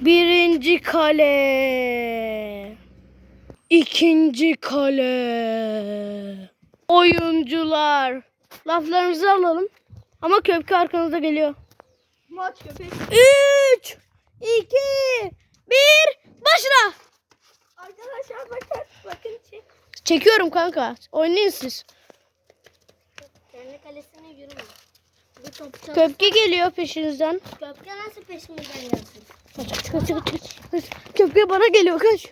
Birinci kale. İkinci kale. Oyuncular. Laflarımızı alalım. Ama köpke arkanızda geliyor. Maç köpek. 3 2 1 Başla. Arkadaşlar bakın. Bakın çek. Çekiyorum kanka. Oynayın siz. Kendi kalesine yürüme. Bu top Köpke geliyor peşinizden. Köpke nasıl peşimizden gelsin? Kaç kaç kaç kaç. kaç. Köpke bana geliyor kaç.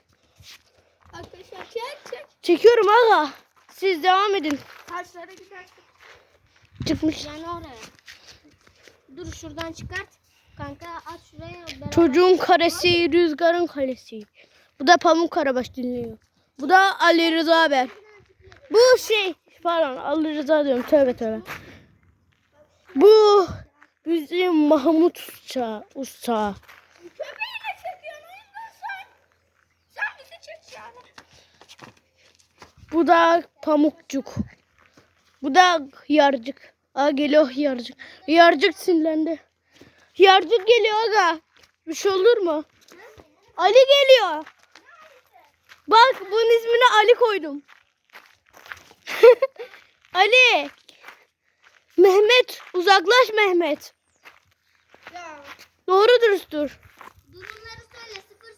Arkadaşlar çek çek. Çekiyorum aga. Siz devam edin. Taşlara gidersin. Çıkmış. Yani oraya. Dur şuradan çıkart. Kanka at şuraya. beraber- Çocuğun karesi, rüzgarın kalesi. Bu da Pamuk Karabaş dinliyor. Bu da Ali Rıza Haber. Bu şey, pardon Ali Rıza diyorum tövbe tövbe. Bu bizim Mahmut Usta. Usta. Köpeği ne çekiyorsun oyundan sen? Sen bizi çek yani. Bu da Pamukçuk. Bu da Hıyarcık. Aa geliyor Hıyarcık. Hıyarcık sinirlendi. Hıyarcık geliyor aga. Bir şey olur mu? Ali geliyor. Bak bunun ismini Ali koydum. Ali. Mehmet uzaklaş Mehmet. Ya. Doğru dürüst dur. Durumları söyle 0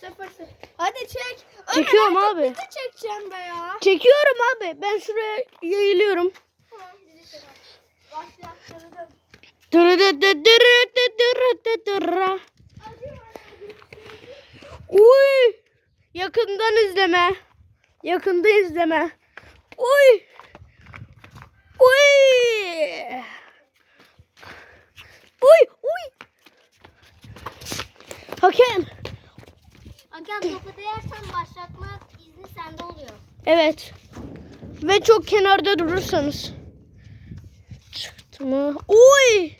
0. 0 0. Hadi çek. Çekiyorum abi. Ne çekeceğim be ya? Çekiyorum abi. Ben şuraya yayılıyorum. Tamam. Dırıdıdırıdıdırıdıdırı. Uy! Yakından izleme. Yakında izleme. Uy! Uy! Uy! Uy! Hakem. Hakan topu değersen başlatma izni sende oluyor. Evet. Ve çok kenarda durursanız. Çıktı? Uy!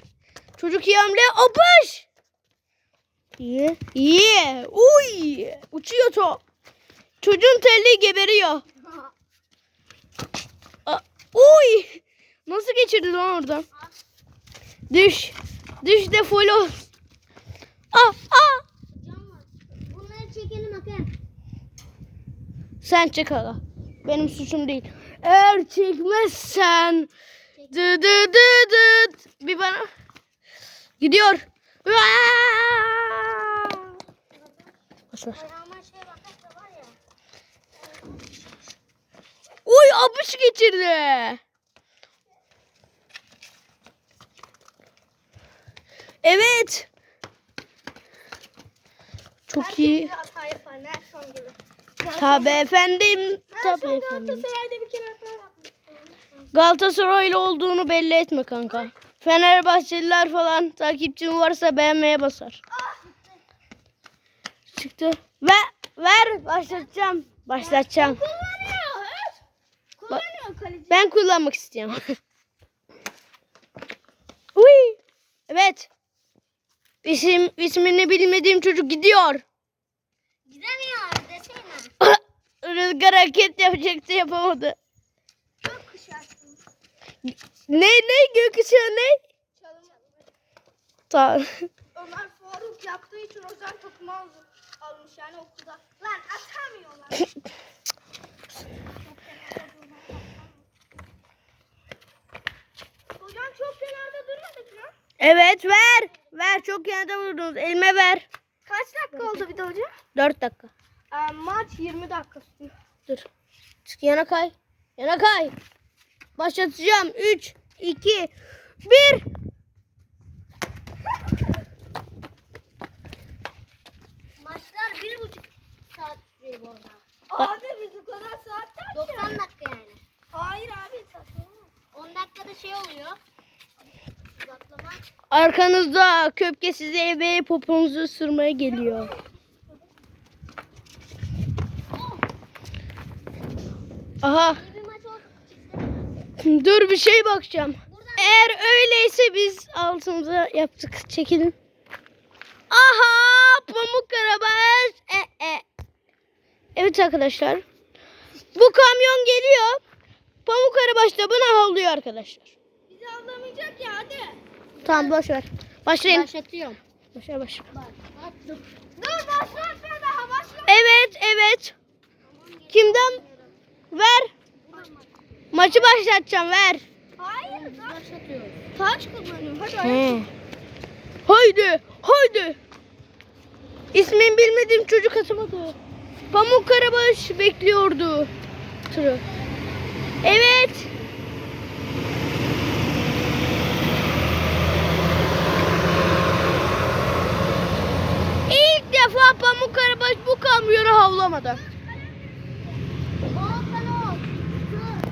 Çocuk iyi hamle. Apış! İyi. İyi. Uy! Uçuyor top. Çocuğun telli geberiyor. A- Uy! Nasıl geçirdi lan oradan? Düş. Düş de follow. Ah ah. Sen çek aga. Benim suçum değil. Eğer çekmezsen dı dı dı dı bir bana gidiyor. Boş ver. Uy apış geçirdi. Evet. Çok iyi. hata yapar. Tabii efendim. Tabii Nelson efendim. Galatasaraylı olduğunu belli etme kanka. Fenerbahçeliler falan takipçin varsa beğenmeye basar. Çıktı. Ve ver başlatacağım. Başlatacağım. Ben kullanmak istiyorum. Uy. Evet. İsim ismini bilmediğim çocuk gidiyor. Gidemiyor. Rüzgar hareket yapacaktı yapamadı. Çok kuşarsın. Ne ne gökkuşağı ne? Çalım. Tamam. Ömer Faruk yaptığı için özel aldı- almış yani okulda. Lan atamıyorlar. Hocam çok kenarda durmadık mı? Evet ver. Ver çok yanında vurdunuz. Elime ver. Kaç dakika oldu bir de hocam? 4 dakika. Ee, maç 20 dakika sürüyor. Dur. Çık yana kay. Yana kay. Başlatacağım. 3, 2, 1. Maçlar bir buçuk saat sürüyor bu arada. Abi biz o kadar saat 90 dakika yani. Hayır abi saçmalama. 10 dakikada şey oluyor. Uzatlama. Arkanızda köpke size eve poponuzu ısırmaya geliyor. Aha. Dur bir şey bakacağım. Eğer öyleyse biz altımıza yaptık. Çekilin. Aha! Pamuk Karabaş. E, e. Evet arkadaşlar. Bu kamyon geliyor. Pamuk Karabaş da buna havlıyor arkadaşlar. bizi avlamayacak ya hadi. Tamam boş ver. Başlayın. Başlatıyorum. Başla başla. Dur başlatma daha başla. Evet evet. Kimden? Ver. Maçı başlatacağım ver. Hayır. Başlatıyoruz. Taç kullanıyorum. Hadi Hı. Haydi haydi. İsmini bilmediğim çocuk atamadı. Pamuk Karabaş bekliyordu. Tırı. Evet. İlk defa Pamuk Karabaş bu kamyonu havlamadı. Volkan ol. Dur.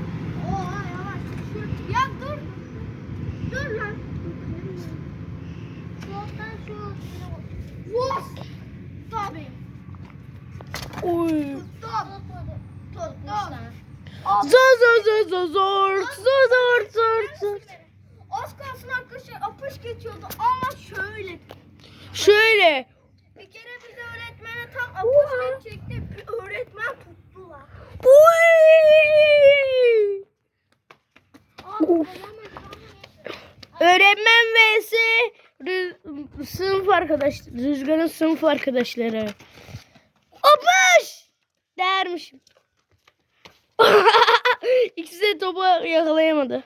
Oha yavaş. Şu- Ya dur. Dur lan. Volkan şu. Vos. Tabii. Oy. Zor zor zor zor zor zor zor zor zor. Az kalsın arkadaşlar apış geçiyordu ama şöyle. Şöyle. Bir kere bize öğretmene tam apış geçecekti. Bir öğretmen tuttu lan. Uy. Öğretmen vs sınıf arkadaş Rüzgar'ın sınıf arkadaşları. Apış dermişim. İkisi de topu yakalayamadı.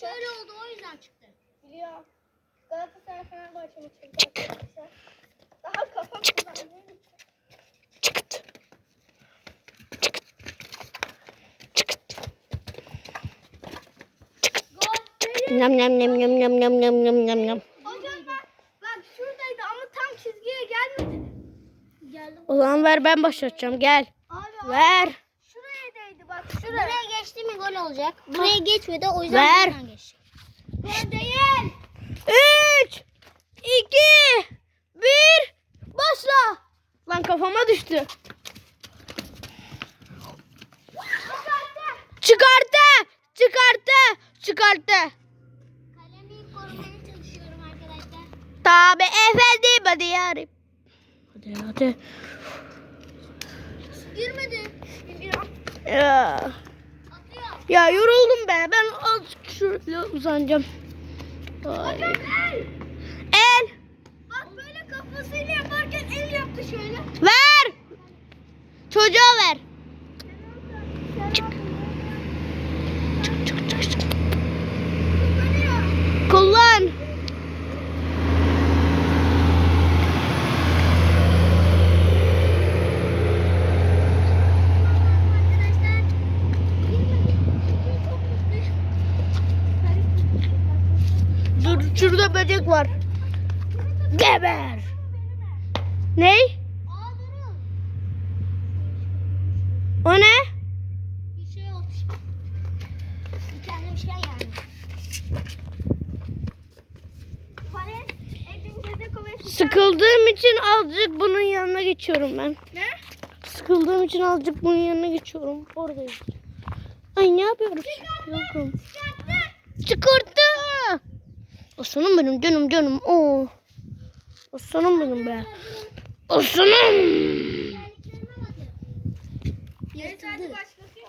Şöyle oldu o yüzden çıktı. Biliyorum. Galatasaray Fenerbahçe maçı. arkadaşlar. Daha kafa Çıktı. Çıktı. Çıktı. Çıktı. Nam nam nam nam nam nam nam nam nam nam. Hocam bak, bak şuradaydı ama tam çizgiye gelmedi. Geldi. O zaman ver ben başlatacağım gel. Abi Ver. şuraya değdi bak şuraya. Buraya geçti mi gol olacak. Buraya geçmedi o yüzden Ver. buradan geçecek. Gol değil. 3 2 1 Başla. Lan kafama düştü. Çıkarttı. Çıkarttı. Çıkarttı. Kalemi Tabi efendim hadi yarim. Hadi hadi. Girmedi. Ya, ya yoruldum be. Ben azıcık şöyle uzanacağım. Ay. El. El. Bak böyle kafasıyla yaparken el yaptı şöyle. Ver. Çocuğa ver. Çık çık çık çık. Kullanıyor. Kullan. Arkadaşlar. Girmedi. Çok mutluyum. Dur şurada böcek var. Geber. Ney? Aa durun. O ne? Bir şey olmuş. Bir tane bir şey yani. Palet, elinize kolayı Sıkıldığım için azıcık bunun yanına geçiyorum ben. Ne? Sıkıldığım için azıcık bunun yanına geçiyorum. Oradayım. Ay ne yapıyoruz? Yokum. Çıkarttı. Aslanım benim canım canım. Oo. Aslanım benim be. Aslanım. Yırtıldı.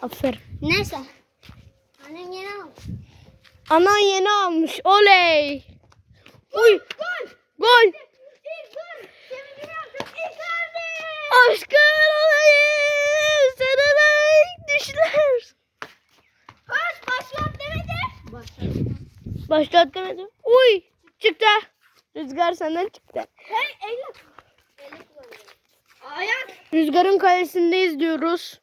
Aferin. Neyse. Annem yeni aldı. Anan yeni almış. Oley. Uy. Gol! Gol. İlk gol! Sevincimi yaptım. İlk abi! Aşkın olayım. Sana layık düşler. Koş başlat demedi. Başlat. Başlat demedim. Uy. Çıktı. Rüzgar senden çıktı. Hey elle. Ayak. Rüzgarın kalesindeyiz diyoruz.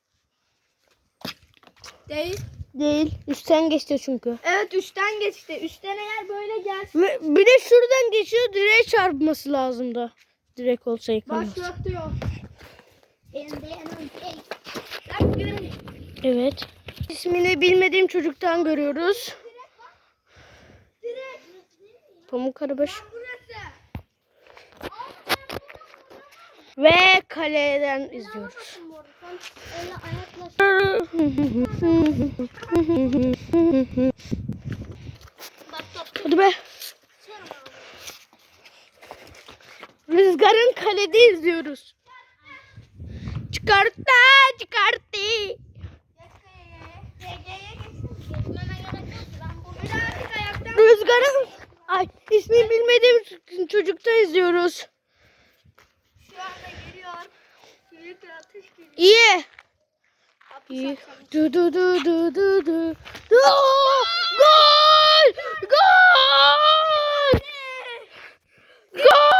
Değil. Değil. Üstten geçti çünkü. Evet üstten geçti. Üstten eğer böyle gelsin. Ve bir de şuradan geçiyor. Direğe çarpması lazımdı. Direk olsa yıkamaz. Bak görün. Evet. İsmini bilmediğim çocuktan görüyoruz. Pamuk. Burası. Ve kaleden izliyoruz. Hadi be. Rüzgarın kalede izliyoruz. çıkarttı çıkarttı. Rüzgar'ın ay ismini bilmediğim çocukta izliyoruz. Şu anda geliyor. Büyük bir ateş geliyor. İyi. İyi. Du du du du du du. Du! Gol! Gol! Gol!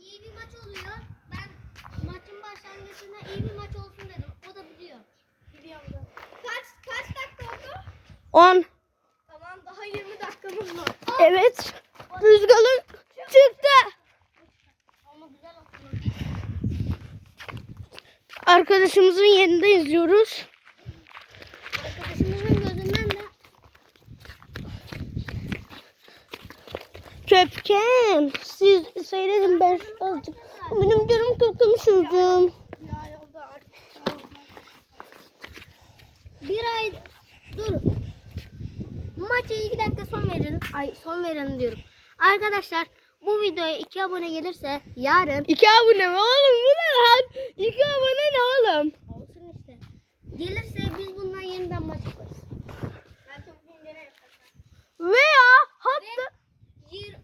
İyi bir maç oluyor. Ben maçın başlangıcında iyi bir maç olsun dedim. O da biliyor. Biliyorum da. Kaç kaç dakika oldu? 10. Tamam daha 20 dakikamız var. Evet. Rüzgar'ın çıktı. Arkadaşımızın yerinde izliyoruz. Arkadaşımızın gözünden de Köpken. Siz seyredin ben azıcık. Benim canım artık. Bir ay dur. Maça iki dakika son verelim. Ay son verelim diyorum. Arkadaşlar bu videoya iki abone gelirse yarın İki abone mi oğlum? Bu ne lan? İki abone ne oğlum? olsun işte. Gelirse biz bundan yeniden maç yaparız. Veya hatta... Yir-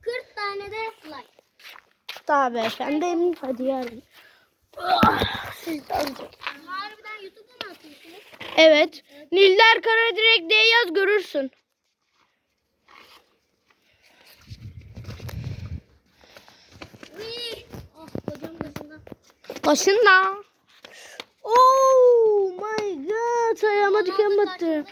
40 tane de like. Tabii efendim. Hadi yarın. Ah. Harbiden mı atıyorsunuz? Evet. Nilder Kara direkt diye yaz görürsün. Kocam başında. Oh my god. Ayağıma diken battı.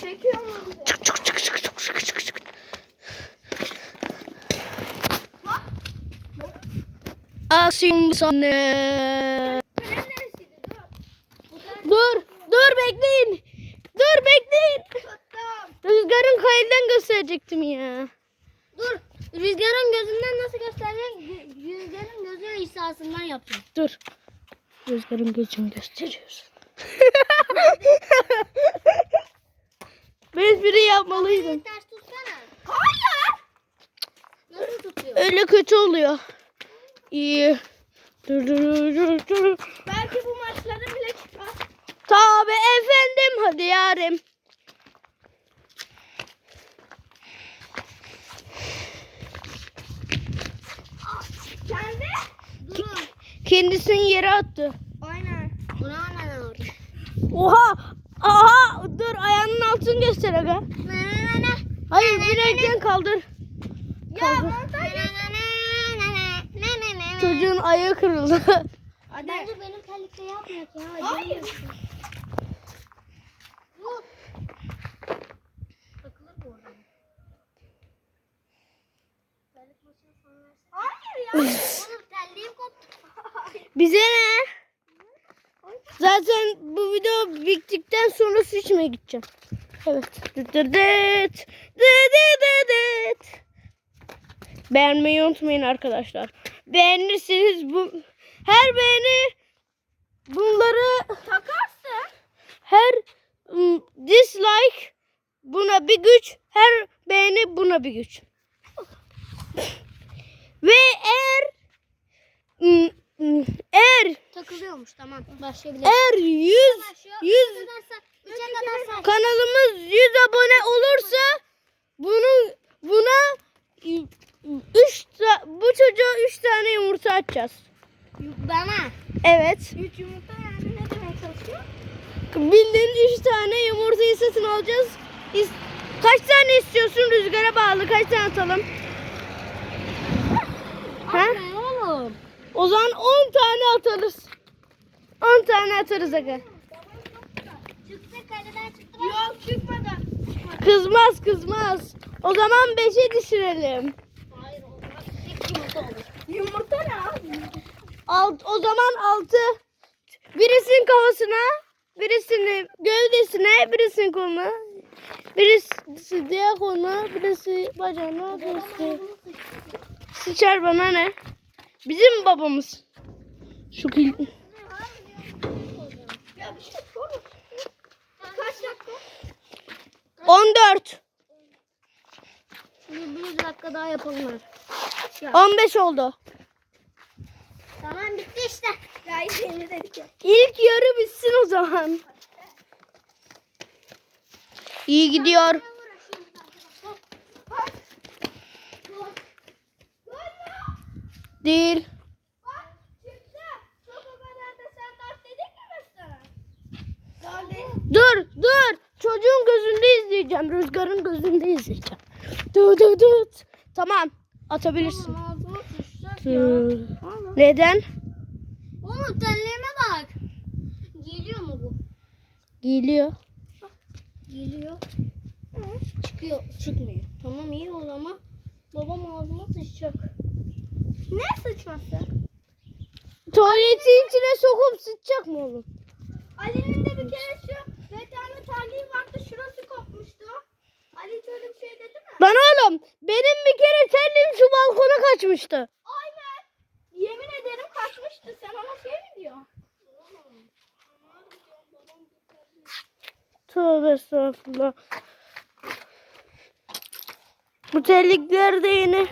Çekiyor mu? Çık çık çık çık çık çık çık Asim neresiydi? Dur. Dur. Bekleyin. Dur bekleyin. Rüzgarın kayından gösterecektim ya. Dur. Rüzgarın gözünden nasıl gösterecek? Rü- Rüzgarın gözü hissasından yapacağım. Dur. Rüzgarın gözünü gösteriyorsun. ben espri yapmalıydım. Ters tutsana. Hayır. Nasıl tutuyor? Öyle kötü oluyor. İyi. Dur dur dur dur. dur. Belki bu maçlara bile çıkar. Tabi efendim. Hadi yarim. Kendi? Dur. Kendisini yere attı. Aynen. Buna aynen orada. Oha. Aha. Dur ayağının altını göster aga. Hayır direkten kaldır. Ya Kaldır. montaj Çocuğun ayağı kırıldı. Bence benim terlikle yapmıyor ya. Hayır. Bu. Takılır bu orada. Terlik. Hayır ya. Oğlum terliğim koptu. Bize ne? Zaten bu video bittikten sonra su içmeye gideceğim. Evet. Dıt dıt dıt. Dıt dıt dıt dıt. Beğenmeyi unutmayın arkadaşlar. Beğenirseniz bu her beğeni bunları Takarsın. her dislike buna bir güç, her beğeni buna bir güç. Ve eğer eğer Takılıyormuş tamam. Başlayabiliriz. eğer 100 100 Üçe kadar say. kanalımız 100 abone olursa bunu buna 3 bu çocuğa 3 tane yumurta atacağız. Bana. Evet. Üç yumurta yani ne demek çalışıyor? Bildiğin 3 tane yumurtayı satın alacağız. Kaç tane istiyorsun rüzgara bağlı? Kaç tane atalım? Ha? Ne oğlum? O zaman 10 tane atarız. 10 tane atarız aga. Çıktı kaleden çıktı. Yok çıkmadı. Kızmaz kızmaz. O zaman 5'e düşürelim. Hayır olmaz. Tek yumurta olur. Yumurta ne abi? Alt, o zaman 6. Birisinin kafasına, birisinin gövdesine, birisinin koluna, birisi diğer koluna, birisi bacağına, birisi sıçar bana ne? Bizim babamız. Şu kil... Kaç dakika? 14. Bir, bir dakika daha yapalım hadi. Ya. 15 oldu. Tamam bitti işte. Ya yeni ya. İlk yarı bitsin o zaman. İyi gidiyor. Değil. Dur dur. Çocuğun gözünde izleyeceğim. Rüzgarın gözünde izleyeceğim. Dur dur dur. Tamam. Atabilirsin. Dur. Neden? Oğlum tellerime bak. Geliyor mu bu? Geliyor. Geliyor. Çıkıyor. Çıkmıyor. Tamam iyi o zaman. Babam ağzıma sıçacak. Ne sıçması? Tuvaletin içine sokup sıçacak mı oğlum? Ali'nin de bir kere şu tane terliği vardı. Şurası kopmuştu. Ali hiç öyle bir şey dedi mi? Lan oğlum benim bir kere terliğim şu balkona kaçmıştı. Yemin ederim kaçmıştı. Sen ona şey mi diyorsun? Tövbe estağfurullah. Bu terlikler de yeni.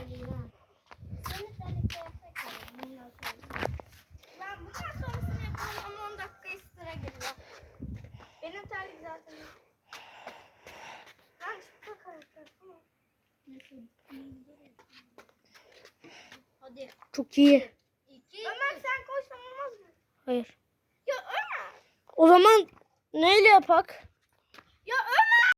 Ben bundan sonrasını yapalım ama 10 dakika sıra geliyor. Benim terlik zaten. Ben çıkma karakter. tamam. Hadi. Çok iyi. Ömer sen koysan olmaz mı? Hayır. Ya Ömer. O zaman neyle yapak? Ya Ömer.